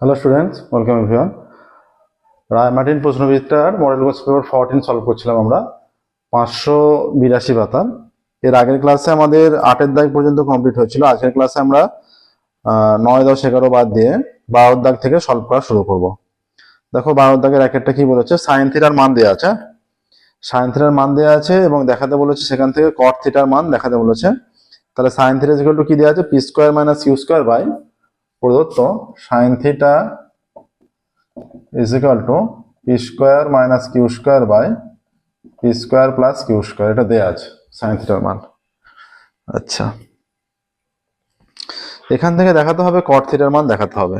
Hello students welcome everyone Ray Martin প্রশ্নবিদ্যার model course paper fourteen solve করছিলাম আমরা। পাঁচশো বিরাশি পাতার এর আগের ক্লাসে আমাদের আটের দাগ পর্যন্ত কমপ্লিট হয়েছিল। আজকের ক্লাসে আমরা নয়, দশ, এগারো বাদ দিয়ে বারোর দাগ থেকে সলভ করা শুরু করব। দেখো, বারোর দাগের এক একটা কি বলেছে? সাইন থিটার মান দেওয়া আছে। সাইন থিটার মান দেওয়া আছে এবং দেখাতে বলেছে সেখান থেকে কট থিটার মান দেখাতে বলেছে। তাহলে সাইন থিটা ইকুয়াল টু কি দেওয়া আছে? P square minus U square by প্রদত্ত sine theta is equal to P square minus Q square by P square plus Q square এটা দেওয়া আছে সাইন থিটার মান। আচ্ছা। এখান থেকে দেখাতে হবে কট থিটার মান দেখাতে হবে।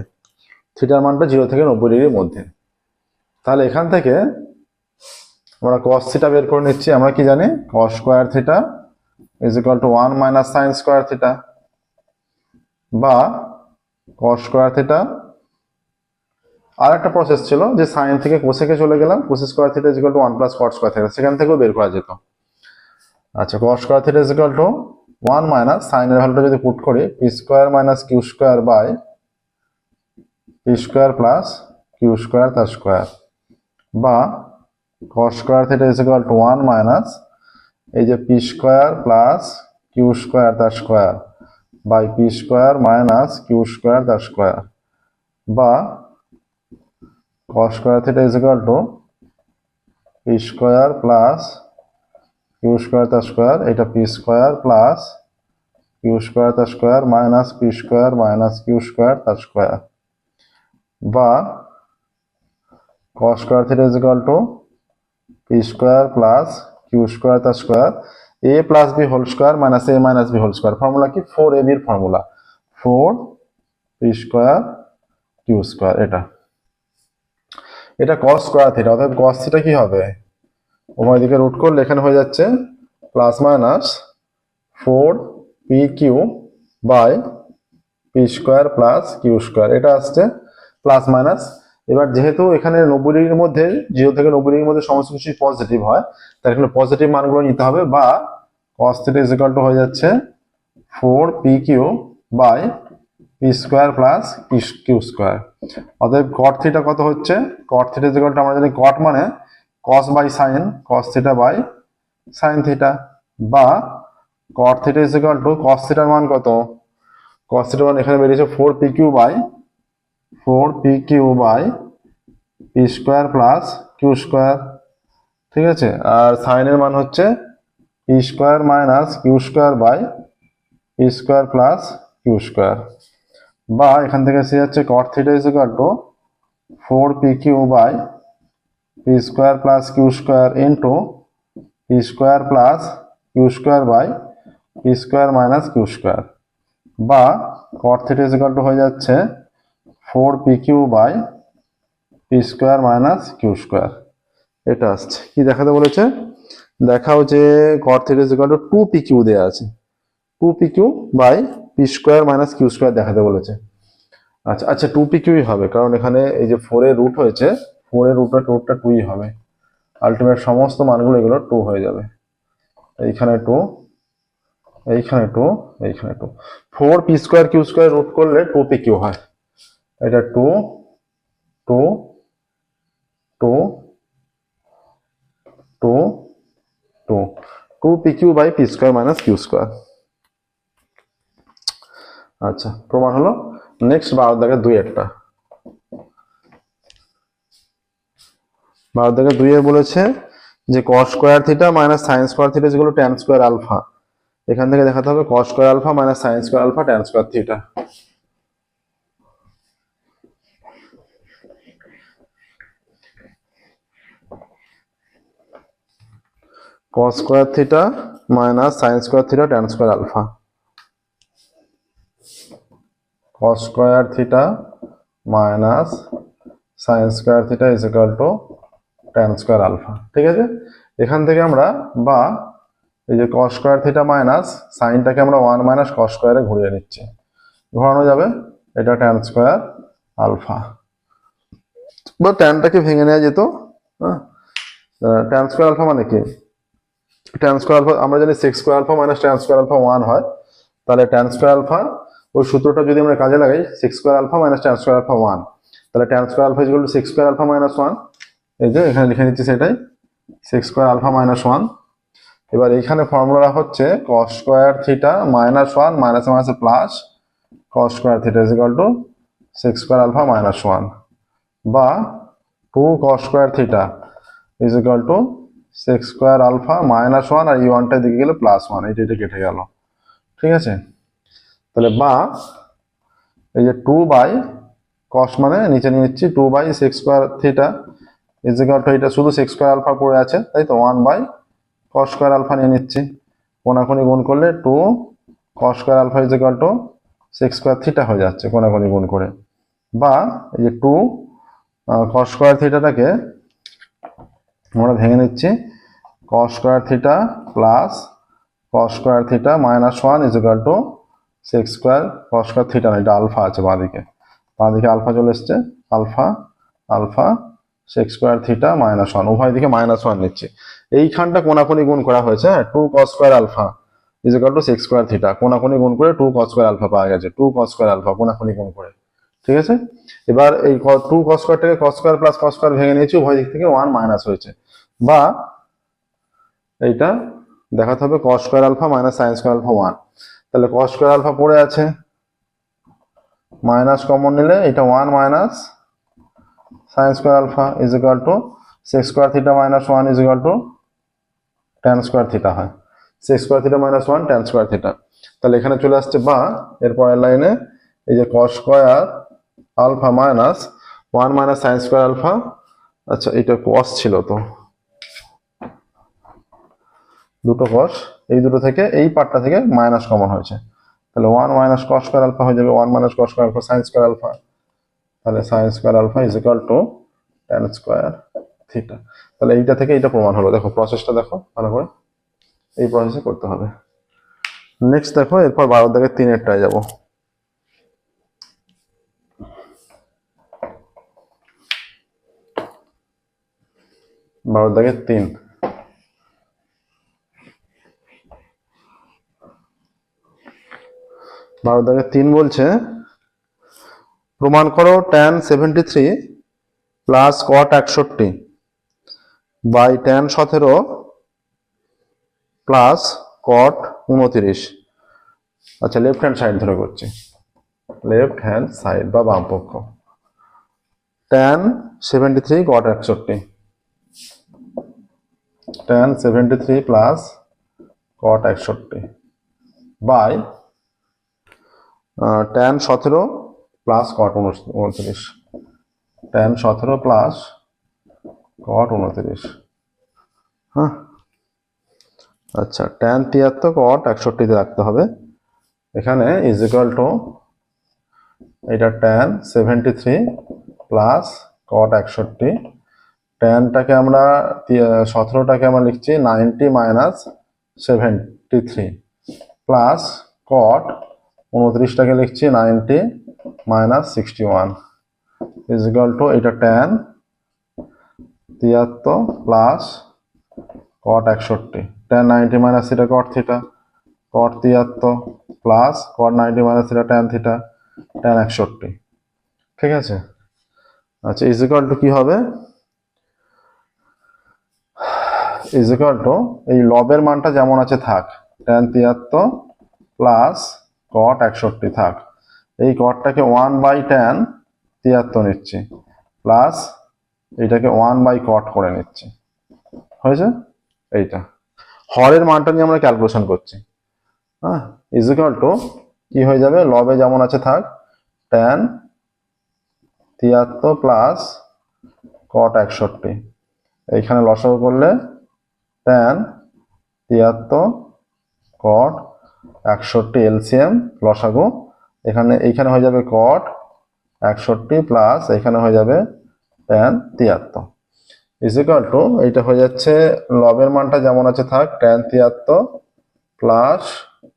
থিটার মানটা জিরো থেকে নব্বই ডিগ্রির মধ্যে। তাহলে এখান থেকে আমরা কস থিটা বের করে নিচ্ছি, আমরা কি জানি? Cos square theta is equal to one minus sine square theta বা কস স্কোয়ার থিটা আর একটা প্রসেস ছিল যে সাইন থেকে কোসেকে চলে গেলাম। Cosec square theta is equal to one plus cot square theta সেখান থেকেও বের করা যেত। আচ্ছা cos square theta is equal to one minus সাইনের ভ্যালুটা যদি পুট করি P square minus Q square by P square plus Q square তার স্কোয়ার বা cos square theta is equal to one minus এই যে P square plus Q square তার square by P square minus Q square তার square বা cos square theta is equal to P square plus Q square তার square এটা P square plus Q square তার square minus P square minus Q square তার square বা cos theta is equal to P square plus Q square তার square A plus B whole square minus A minus B whole square formula কি? Four A বির formula four P square Q square এটা। এটা কস square theta অর্থাৎ cos theta কি হবে? উভয় দিকে রুট করলে এখানে হয়ে যাচ্ছে plus minus four P Q by P square plus Q square এটা আসছে প্লাস মাইনাস এবার যেহেতু এখানে নব্বই ডিগ্রির মধ্যে জিরো থেকে নব্বই ডিগ্রির মধ্যে সমস্ত কিছু পজিটিভ হয় তার এখানে পজিটিভ মানগুলো নিতে হবে বা cos theta is equal to হয়ে যাচ্ছে four P Q by P square plus Q square অতএব কট থিটা কত হচ্ছে? Cot theta is equal to আমরা জানি কট মানে cos by sine cos theta by sine theta বা cot theta is equal to cos থিটার মান কত? কস থিটার মান এখানে বেরিয়েছে four P Q by four P Q by P square plus Q square ঠিক আছে? আর সাইনের মান হচ্ছে square minus Q square by square plus Q square. বা এখান থেকে এসে যাচ্ছে cot theta is equal four P Q by square plus Q square into square plus Q square by square minus Q square. বা cot theta is equal হয়ে যাচ্ছে four P Q by square minus Q square. এটা আসছে। কি দেখাতে বলেছে? দেখাও যে theta is equal to two P Q দেওয়া আছে। Two P Q by P square minus Q square দেখাতে বলেছে। আচ্ছা আচ্ছা টু পি কিউই হবে, কারণ এখানে এই যে ফোর এর রুট হয়েছে ফোর এর রুটটা রুটটা টুই হবে। আলটিমেট সমস্ত মানগুলো এগুলো টু হয়ে যাবে। এইখানে টু এইখানে টু এইখানে two four P square Q square root করলে টু পি কিউ হয়। এটা two two two two two P Q by P square minus Q square. আচ্ছা প্রমাণ হলো। নেক্সট বারো দাগে দুই একটা। বারো দাগে দুই এ বলেছে যে cos square theta minus sine square theta যেগুলো ট্যান স্কোয়ার আলফা এখান থেকে দেখাতে হবে cos square alpha minus sine square alpha tan square theta cos square theta minus sine square theta tan square alpha cos square theta minus sine square theta is equal to tan square alpha ঠিক আছে? এখান থেকে আমরা বা এই যে cos square theta minus সাইনটাকে আমরা ওয়ান মাইনাস cos স্কোয়ারে ঘুরিয়ে নিচ্ছি। ঘোরানো যাবে? এটা ট্যান স্কোয়ার আলফা বা ট্যানটাকে ভেঙে নেওয়া যেত হ্যাঁ? ট্যান স্কোয়ার আলফা মানে কি? ট্যান স্কোয়ার আলফা আমরা জানি sec square alpha minus tan square alpha one হয়, তাহলে ট্যান স্কোয়ার আলফা ওই সূত্রটা যদি আমরা কাজে লাগাই sec square alpha minus tan square alpha one তাহলে tan square alpha is equal to sec square alpha minus one এই যে এখানে লিখে নিচ্ছি সেটাই sec square alpha minus one এবার এইখানে ফর্মুলা হচ্ছে cos square theta minus one minus minus plus cos square theta is equal to sec square alpha minus one বা two cos square theta is equal to sec square alpha minus one আর এই ওয়ানটা দিকে গেলে plus one এইটা এটা কেটে গেল। ঠিক আছে? তাহলে বা, এই যে টু বাই কস মানে নিচে নিয়ে নিচ্ছি two by sec square theta is equal to এটা শুধু সিক্স স্কোয়ার আলফা পড়ে আছে, তাই তো? One by cos square alpha নিয়ে নিচ্ছি। কোনাকুনি গুণ করলে two cos square alpha is equal to sec square theta হয়ে যাচ্ছে কোনাকুনি গুণ করে। বা, এই যে টু কস স্কোয়ার থিটাটাকে আমরা ভেঙে নিচ্ছি। Cos square theta plus cos square theta minus one is equal to sec square cos square theta এটা আলফা আছে বাঁদিকে। বাঁদিকে আলফা চলে এসছে alpha alpha sec square theta minus one উভয় দিকে মাইনাস ওয়ান নিচ্ছি। এইখানটা কোনাকুনি গুণ করা হয়েছে হ্যাঁ two cos square alpha is equal to sec square theta কোনাকুনি গুণ করে টু কস স্কোয়ার আলফা পাওয়া গেছে টু কস স্কোয়ার আলফা কোনাকুনি গুণ করে। ঠিক আছে? এবার এই টু কস স্কোয়ারটাকে কস প্লাস কস ভেঙে নিয়েছি, উভয় দিক থেকে ওয়ান মাইনাস হয়েছে। বা এইটা দেখাতে হবে cos alpha minus sine square alpha one তাহলে কস স্কোয়ার আলফা পড়ে আছে মাইনাস কমন নিলে এটা one minus sine square alpha is equal to sec square theta minus one is equal to tan square theta হয়। Sec square theta minus one tan square theta তাহলে এখানে চলে আসছে বা, এর পরের লাইনে এই যে cos square alpha minus one minus sine square alpha. আচ্ছা এটা কস ছিল তো। দুটো কস এই দুটো থেকে এই পার্টটা থেকে মাইনাস কমন হয়েছে। তাহলে one minus cos square alpha হয়ে যাবে one minus cos square alpha sine square alpha তাহলে sine square alpha is equal to tan square theta তাহলে এইটা থেকে এইটা প্রমাণ হলো। দেখো প্রসেসটা দেখো, ভালো করে। এই প্রসেসে করতে হবে। নেক্সট দেখো, এরপর বারো থেকে তিনেরটায় যাব। বারো দাগে তিন। বারো দাগে তিন বলছে, প্রমাণ করো tan seventy three plus cot একষট্টি বাই ট্যান সতেরো প্লাস কট উনতিরিশ। আচ্ছা লেফট হ্যান্ড সাইড ধরে করছি। লেফট হ্যান্ড সাইড বা বাম পক্ষ। ট্যান সেভেন্টি থ্রি কট একষট্টি। Tan seventy three plus cot একষট্টি বাই ট্যান সতেরো প্লাস কট উনত্রিশ। ট্যান সতেরো প্লাস কট উনত্রিশ। হ্যাঁ। আচ্ছা ট্যান তিয়াত্তর কট একষট্টিতে রাখতে হবে। এখানে ইজ টু এটা tan seventy three plus cot একষট্টি ট্যানটাকে আমরা সতেরোটাকে আমরা লিখছি ninety minus seventy three plus cot উনত্রিশটাকে লিখছি ninety minus sixty one is equal to এটা ট্যান তিয়াত্তর প্লাস কট একষট্টি। Tan ninety minus theta cot theta cot তিয়াত্তর plus cot ninety minus theta tan theta tan একষট্টি। ঠিক আছে? আচ্ছা is equal two কি হবে? ইজ টু এই লবের মানটা যেমন আছে থাক ট্যান তিয়াত্তর প্লাস কট একষট্টি থাক। এই কটটাকে ওয়ান বাই ট্যান তিয়াত্তর নিচ্ছি প্লাস এইটাকে ওয়ান বাই কট করে নিচ্ছি। হয়েছে? এইটা। হরের মানটা নিয়ে আমরা ক্যালকুলেশন করছি। হ্যাঁ? ইজিক্যাল টু কি হয়ে যাবে? লবে যেমন আছে থাক ট্যান তিয়াত্তর প্লাস কট একষট্টি। এইখানে লসাগু করলে ট্যান তিয়াত্তর কট একষট্টি এলসিএম লসাগু। এখানে, এইখানে হয়ে যাবে কট একষট্টি প্লাস এখানে হয়ে যাবে ট্যান তিয়াত্তর। ইজিক্যাল টু এইটা হয়ে যাচ্ছে, লবের মানটা যেমন আছে থাক ট্যান তিয়াত্তর প্লাস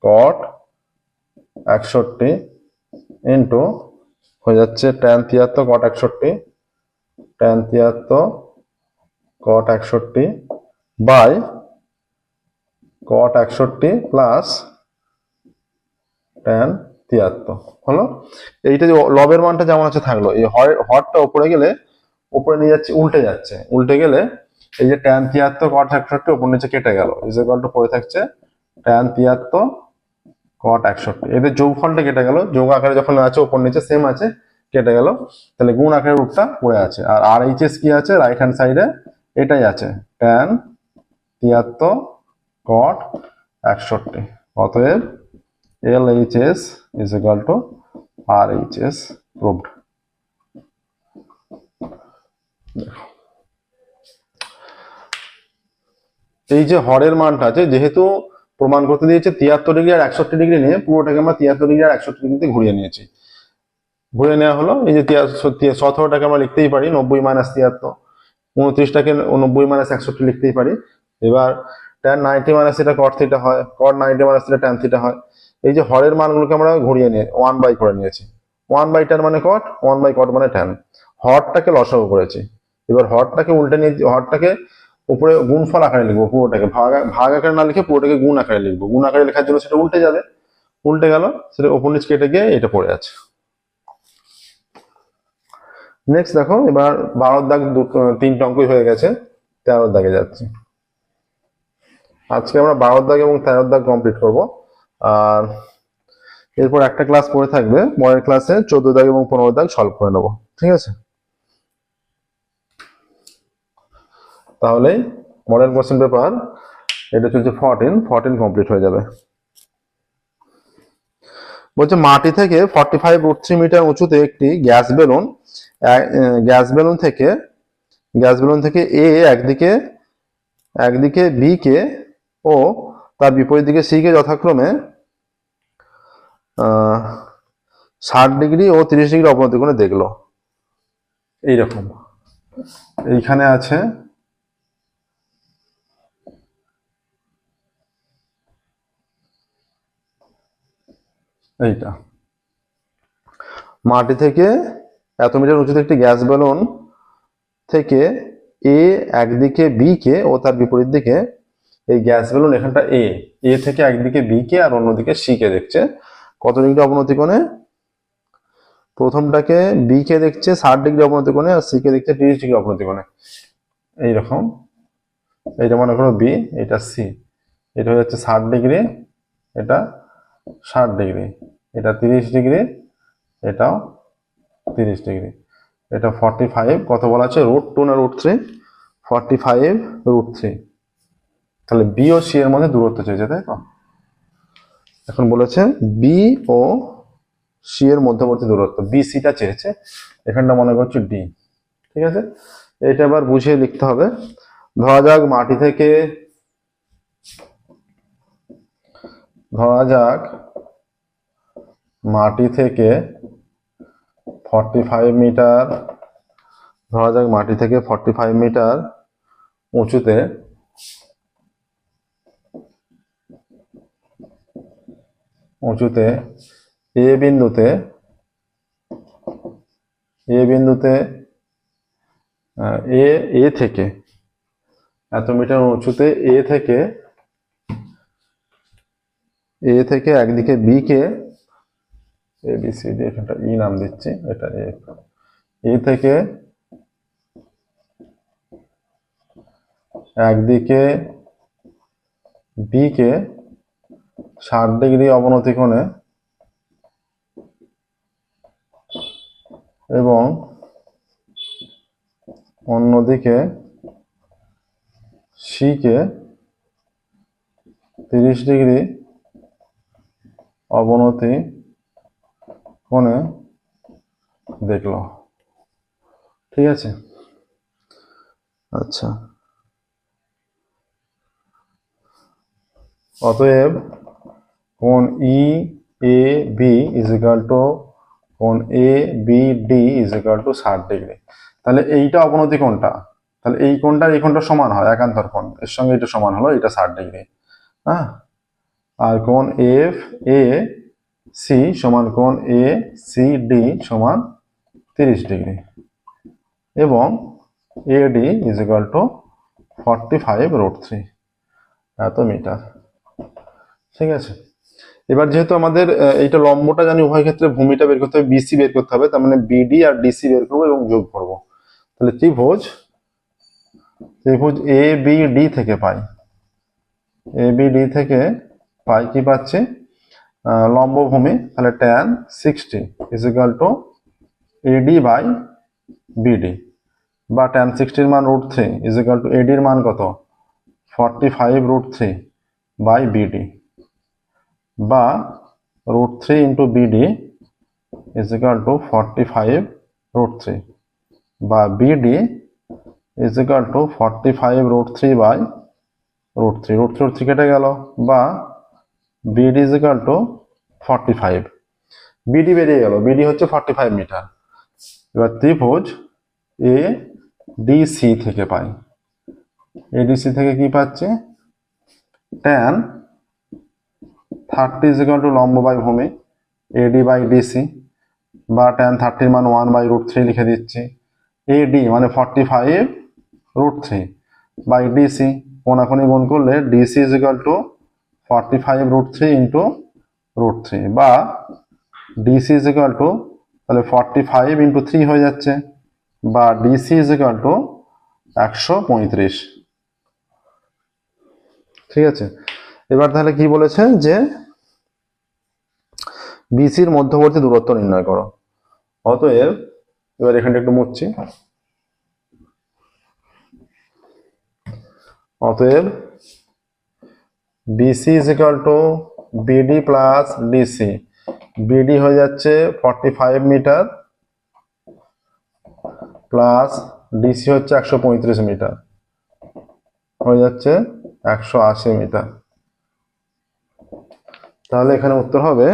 কট একষট্টি ইন্টু হয়ে যাচ্ছে ট্যান তিয়াত্তর কট একষট্টি ট্যান তিয়াত্তর কট একষট্টি বাই কট একষট্টি প্লাস ট্যান তিয়াত্তর, হলো? এইটা যে লবের মানটা যেমন আছে থাকল, এই হর- হরটা উপরে গেলে উপরে নিয়ে যাচ্ছে, উল্টে যাচ্ছে। উল্টে গেলে এই যে ট্যান তিয়াত্তর কট একষট্টি উপর নিচে কেটে গেল। ইজ ইকুয়াল পড়ে থাকছে ট্যান তিয়াত্তর কট একষট্টি। এদের যোগফলটা কেটে গেল, যোগ আকারে যখন আছে উপর নিচে সেম আছে, কেটে গেল, তাহলে গুণ আকারের রূপটা পড়ে আছে। আর আর এইচ এস কি আছে? রাইট হ্যান্ড সাইডে এটাই আছে ট্যান তিয়াত্তর কট একষট্টি। অতএব L H S is equal to R H S proved এই যে হরের মানটা আছে, যেহেতু প্রমাণ করতে দিয়েছে তিয়াত্তর ডিগ্রি আর একষট্টি ডিগ্রি নিয়ে, পুরোটাকে আমরা তিয়াত্তর ডিগ্রি আর একষট্টি ডিগ্রিতে ঘুরিয়ে নিয়েছি। ঘুরে নেওয়া হলো, এই যে সতেরোটাকে আমরা লিখতেই পারি, নব্বই মাইনাস তিয়াত্তর, উনত্রিশটাকে নব্বই মাইনাস একষট্টি লিখতেই পারি। এবার ট্যান নাইনটি মাইনাস এটা কট থিটা হয় কট নাইনটি মাইনাস এটা ট্যান থিটা হয়। এই যে হরের মানগুলোকে আমরা ঘুরিয়ে নিয়ে ওয়ান বাই করে নিয়েছি। ওয়ান বাই ট্যান মানে কট ওয়ান বাই কট মানে ট্যান হরটাকে লসাগু করেছি। এবার হরটাকে উল্টে নিয়ে, হরটাকে উপরে গুণফল আকারে লিখব পুরোটাকে। ভাগ ভাগ আকারে না লিখে পুরোটাকে গুণ আকারে লিখব। গুণ আকারে লেখার জন্য সেটা উল্টে যাবে। উল্টে গেল, সেটা ওপর নিচ কেটে গিয়ে এটা পড়ে আছে। নেক্সট দেখো, এবার বারোর দাগ তিনটা অঙ্কই হয়ে গেছে তেরোর দাগে যাচ্ছি। আজকে আমরা বারোর দাগ এবং তেরোর দাগ কমপ্লিট করব। আর এরপর একটা ক্লাস পড়ে থাকবে, পরের ক্লাসে চোদ্দ দাগ এবং পনেরো দাগ সলভ করে নেব। ঠিক আছে? তাহলে মডেল কোশ্চেন পেপার এটা চলছে ফরটিন ফরটিন কমপ্লিট হয়ে যাবে। বলছে, মাটি থেকে forty five root three metre উঁচুতে একটি গ্যাস বেলুন গ্যাস বেলুন থেকে, গ্যাস বেলুন থেকে এ একদিকে একদিকে বি কে ও তার বিপরীত দিকে সি কে যথাক্রমে ষাট ডিগ্রি ও তিরিশ ডিগ্রি অবনতি করে দেখল। এইরকম। এইখানে আছে, এইটা। মাটি থেকে এত মিটার উঁচুতে একটি গ্যাস বেলুন থেকে এ একদিকে বি কে ও তার বিপরীত দিকে এই গ্যাস বেলুন এখানটা এ এ থেকে একদিকে বি কে আর অন্যদিকে সি কে দেখছে। কত ডিগ্রি অবনতি কোণে? প্রথমটাকে বি কে দেখছে ষাট ডিগ্রি অবনতি কোণে আর সি কে দেখছে তিরিশ ডিগ্রি অবনতি কোণে। এইরকম। এইটা মনে করো বি এটা সি এটা হয়ে যাচ্ছে ষাট ডিগ্রি, এটা ষাট ডিগ্রি, এটা তিরিশ ডিগ্রি, এটাও তিরিশ ডিগ্রি। এটা ফর্টি ফাইভ কত বলা আছে? রুট টু না root three forty five root three তাহলে বি ও সি এর মধ্যে দূরত্ব চেয়েছে তাই তো? এখন বলেছে বি ও সি এর মধ্যবর্তী দূরত্ব বি সিটা চেয়েছে, এখানটা মনে করছি ডি ঠিক আছে? এটা এবার বুঝিয়ে লিখতে হবে। ধরা যাক মাটি থেকে, ধরা যাক মাটি থেকে ফর্টি ফাইভ মিটার ধরা যাক মাটি থেকে ফর্টি ফাইভ মিটার উঁচুতে উঁচুতে, এ বিন্দুতে এ বিন্দুতে, এ এ থেকে, এত মিটার উঁচুতে, এ থেকে এ থেকে একদিকে বি কে, এ, বি, সি, ডি, এখানটা ই নাম দিচ্ছি, এটা এ। এ থেকে একদিকে বি কে ষাট ডিগ্রি অবনতি কোণে এবং অন্যদিকে সি কে তিরিশ ডিগ্রি অবনতি কোণে দেখল। ঠিক আছে? আচ্ছা। অতএব কোণ E A B is equal to কোন A B D is equal to ষাট ডিগ্রি তাহলে এইটা অবনতি কোনটা? তাহলে এই কোনটা এই কোনটা সমান হয়? একান্তর কোণ। এর সঙ্গে এটা সমান হলো, এটা ষাট ডিগ্রি হ্যাঁ? আর কোন এফ এ সি সমান কোন এ সি ডি সমান তিরিশ ডিগ্রি এবং AD is equal to forty five root three এত মিটার। ঠিক আছে? এবার যেহেতু আমাদের এইটা লম্বটা জানি উভয় ক্ষেত্রে ভূমিটা বের করতে হবে বিসি বের করতে হবে, তার মানে বিডি আর ডিসি বের করব এবং যোগ করব। তাহলে ত্রিভুজ ত্রিভুজ এ বি ডি থেকে পাই। এ বি ডি থেকে পাই কি পাচ্ছি? লম্ব ভূমি তাহলে tan sixty is equal to AD by BD বা ট্যান সিক্সটির মান root three is equal to এডির মান কত? Forty five root three by BD বা root three into BD is equal to forty five root three বা BD is equal to forty five root three by root three root three root three কেটে গেল বা BD is equal to forty five BD বেরিয়ে গেল। BD হচ্ছে forty five metre এবার ত্রিভুজ এ DC থেকে পাই। এডিসি থেকে কি পাচ্ছে? ট্যান থার্টি ইজ টু লম্ব বাই ভূমি এডি বাই ডিসি বা ট্যান থার্টির মান ওয়ান বাই রুট থ্রি লিখে দিচ্ছি। এডি মানে forty five root three by DC কোনাকুনি গুণ করলে DC is equal to forty five root three into root three বা ডিসি ইজ ইকাল টু তাহলে ফর্টি ফাইভ ইন্টু থ্রি হয়ে যাচ্ছে। বা ডিসি ইজ ইকাল টু একশো পঁয়ত্রিশ। ঠিক আছে? এবার তাহলে কি বলেছে যে বিসির মধ্যবর্তী দূরত্ব নির্ণয় করো। অতএব এবার এখানটা একটু মুছছি। অতএব BC is equal to BD plus DC BD হয়ে যাচ্ছে forty five metre plus DC হচ্ছে একশো পঁয়ত্রিশ মিটার হয়ে যাচ্ছে একশো আশি মিটার তাহলে এখানে উত্তর হবে,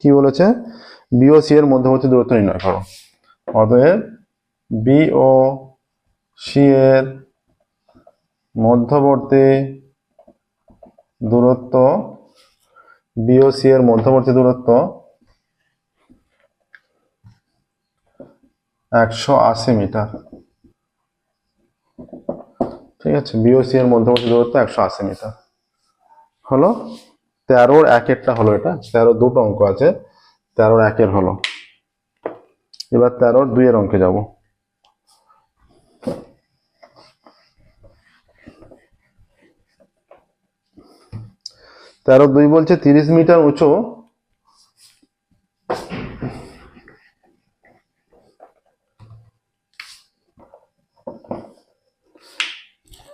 কি বলেছে? বিওসি এর মধ্যবর্তী দূরত্ব নির্ণয় করো। অতএব বিও সি এর মধ্যবর্তী দূরত্ব বিওসি এর মধ্যবর্তী দূরত্ব একশো আশি মিটার। ঠিক আছে? বিওসি এর মধ্যবর্তী দূরত্ব একশো আশি মিটার। হলো তেরোর একেরটা হলো এটা। তেরো দুটো অঙ্ক আছে, তেরোর একের হলো। এবার তেরোর দুইয়ের অঙ্কে যাব। তেরো দুই বলছে তিরিশ মিটার উঁচু।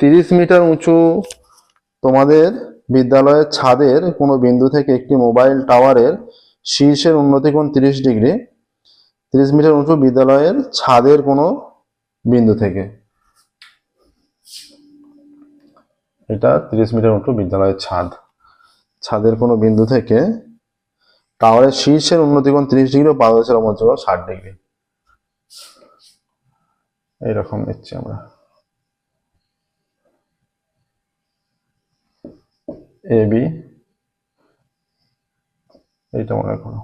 তিরিশ মিটার উঁচু তোমাদের বিদ্যালয়ের ছাদের কোনো বিন্দু থেকে একটি মোবাইল টাওয়ারের শীর্ষের উন্নতি কোণ তিরিশ ডিগ্রি, তিরিশ মিটার উঁচু বিদ্যালয়ের ছাদের কোনো বিন্দু থেকে। এটা তিরিশ মিটার উঁচু বিদ্যালয়ের ছাদ। ছাদের কোনো বিন্দু থেকে টাওয়ারের শীর্ষের উন্নতি কোণ তিরিশ ডিগ্রি ও পাদদেশের কোণ ষাট ডিগ্রি। এইরকম নিচ্ছি আমরা। এ বি এইটা মনে করো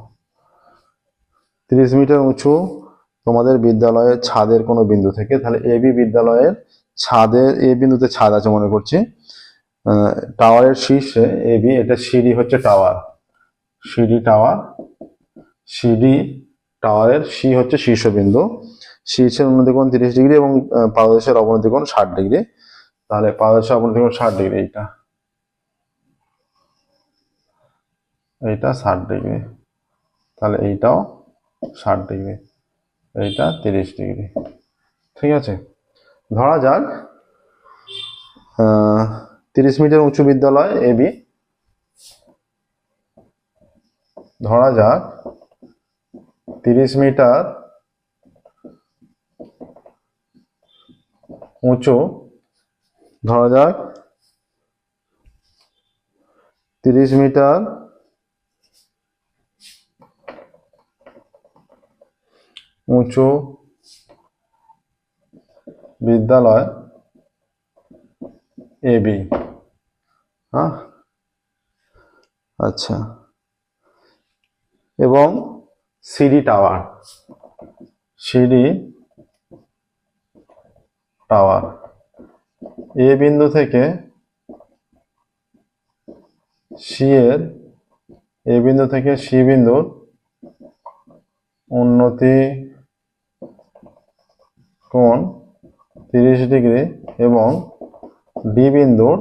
তিরিশ মিটার উঁচু তোমাদের বিদ্যালয়ের ছাদের কোনো বিন্দু থেকে, তাহলে এ বি বিদ্যালয়ের ছাদের এ বিন্দুতে ছাদ আছে মনে করছি। টাওয়ারের শীর্ষে এ বি এটা সিঁড়ি হচ্ছে টাওয়ার। সিঁড়ি টাওয়ার, সিঁড়ি টাওয়ারের সি হচ্ছে শীর্ষবিন্দু। শীর্ষের উন্নতি কোণ তিরিশ ডিগ্রি এবং পাদদেশের অবনতি কোণ ষাট ডিগ্রি। তাহলে পাদদেশের অবনতি কোণ ষাট ডিগ্রি এইটা। এইটা ষাট ডিগ্রি। তাহলে এইটাও ষাট ডিগ্রি। এইটা তিরিশ ডিগ্রি। ঠিক আছে? ধরা যাক তিরিশ মিটার উঁচু বিদ্যালয় এবি ধরা যাক, তিরিশ মিটার উঁচু। ধরা যাক, তিরিশ মিটার উঁচু বিদ্যালয় এবি হ্যাঁ? আচ্ছা। এবং CD tower. CD tower. A বিন্দু থেকে সি এর, এ বিন্দু থেকে সি বিন্দুর উন্নতি কোণ তিরিশ ডিগ্রি এবং ডি বিন্দুর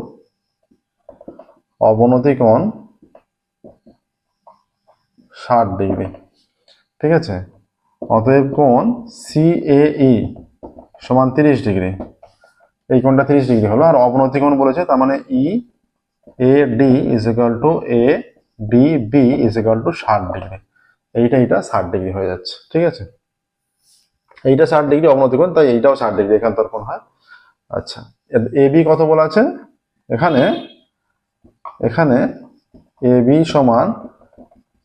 অবনতি কোণ ষাট ডিগ্রি। ঠিক আছে? অতএব কোণ সিএই সমান তিরিশ ডিগ্রি। এই কোণটা তিরিশ ডিগ্রি হলো। আর অবনতি কোণ বলেছে, তার মানে E A D is equal to A D B is equal to ষাট ডিগ্রি। এইটা এইটা ষাট ডিগ্রি হয়ে যাচ্ছে। ঠিক আছে? এইটা ষাট ডিগ্রি অবনতি কোণ তাই এইটাও ষাট ডিগ্রি এখান কোণ হয় আচ্ছা এ বি কত বলা আছে? এখানে এখানে এ বি সমান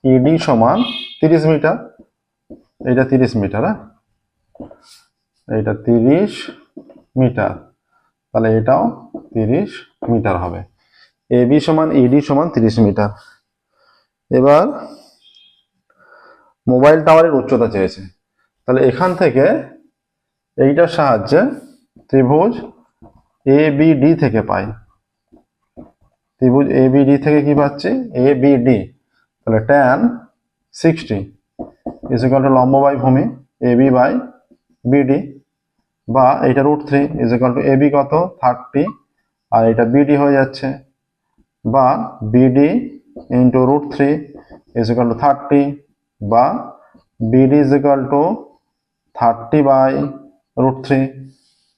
ইডি সমান তিরিশ মিটার। এইটা তিরিশ মিটার হ্যাঁ? এইটা তিরিশ মিটার। তাহলে এটাও তিরিশ মিটার হবে। এ বি সমান ইডি সমান তিরিশ মিটার। এবার মোবাইল টাওয়ারের উচ্চতা চেয়েছে। তাহলে এখান থেকে এইটার সাহায্যে ত্রিভুজ এ বি ডি থেকে পাই। ত্রিভুজ এ বি ডি থেকে কি পাচ্ছি? এ বি ডি তাহলে tan sixty is equal to লম্ব বাই ভূমি এ বি বাই বিডি বা এটা root three is equal to A B কত? থার্টি আর এটা বিডি হয়ে যাচ্ছে বা BD into root three is equal to thirty বা BD is equal to thirty by root three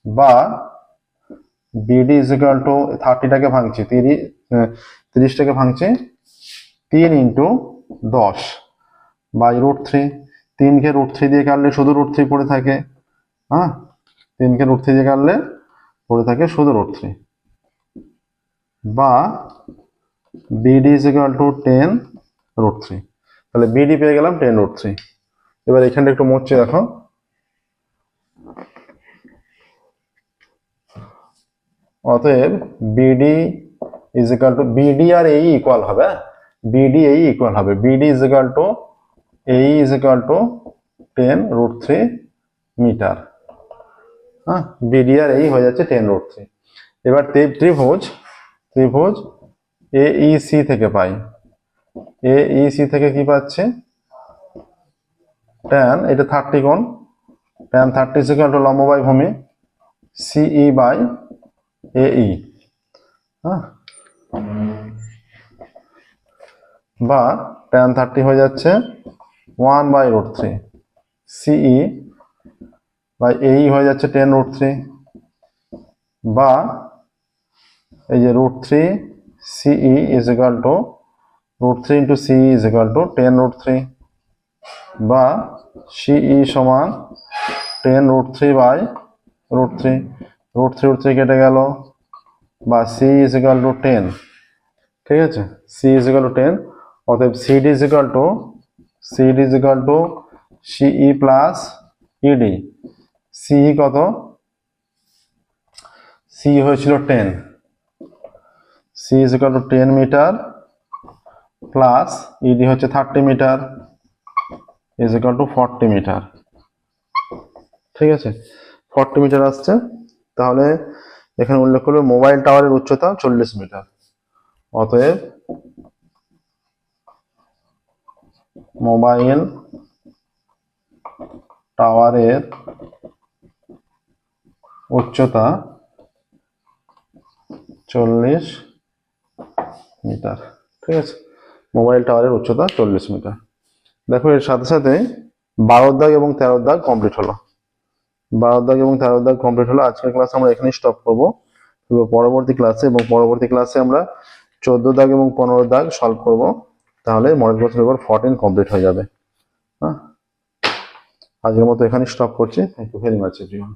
বা বিডি ইজ ইকাল টু থার্টিটাকে ভাঙছি তিরিশ তিরিশটাকে ভাঙছি, তিন ইন্টু দশ বাই রুট থ্রি তিনকে রুট থ্রি দিয়ে কাটলে শুধু রুট থ্রি পড়ে থাকে হ্যাঁ? তিনকে রুট থ্রি দিয়ে কাটলে পড়ে থাকে শুধু রুট থ্রি বা BD is equal to ten root three তাহলে বিডি পেয়ে গেলাম টেন রুট থ্রি এবার এখানটা একটু মুছছে দেখো। অতএব BD is equal to BD আর এই ইকুয়াল হবে। বিডি এই ইকুয়াল হবে। বিডি ইজ ইকাল টু এই is equal to ten root three metre হ্যাঁ বিডি আর এই হয়ে যাচ্ছে টেন রুট থ্রি এবার ত্রি- ত্রিভুজ ত্রিভুজ এ সি থেকে পাই। এ সি থেকে কি পাচ্ছে? ট্যান এটা থার্টি কোণ ট্যান থার্টি সিকাল টু লম্ব বাই ভূমি। সিই বাই এ ই। হ্যাঁ বা ট্যান থার্টি হয়ে যাচ্ছে one by root three CE by এই হয়ে যাচ্ছে টেন রুট থ্রি বা, এই যে root three CE is equal to root three into CE is equal to ten root three বা সিই সমান ten root three by root three root three root three কেটে গেল বা C is equal to ten ঠিক আছে? C is equal to ten অতএব CD is equal to CD is equal to CE plus ED CE কত? C হয়েছিল ten C is equal to ten metre plus ED হচ্ছে thirty metre is equal to forty metre ঠিক আছে? Forty metre আসছে। তাহলে এখানে উল্লেখ করবে মোবাইল টাওয়ারের উচ্চতা চল্লিশ মিটার। অতএব মোবাইল টাওয়ারের উচ্চতা চল্লিশ মিটার। ঠিক আছে? মোবাইল টাওয়ারের উচ্চতা চল্লিশ মিটার। দেখো এর সাথে সাথে বারোর দাগ এবং তেরোর দাগ কমপ্লিট হলো। বারোর দাগ এবং তেরো দাগ কমপ্লিট হলো। আজকের ক্লাস আমরা এখানেই স্টপ করব। পরবর্তী ক্লাসে এবং পরবর্তী ক্লাসে আমরা চোদ্দ দাগ এবং পনেরো দাগ সলভ করব। তাহলে model question paper fourteen complete হয়ে যাবে। হ্যাঁ? আজকের মতো এখানেই স্টপ করছি। Thank you very much everyone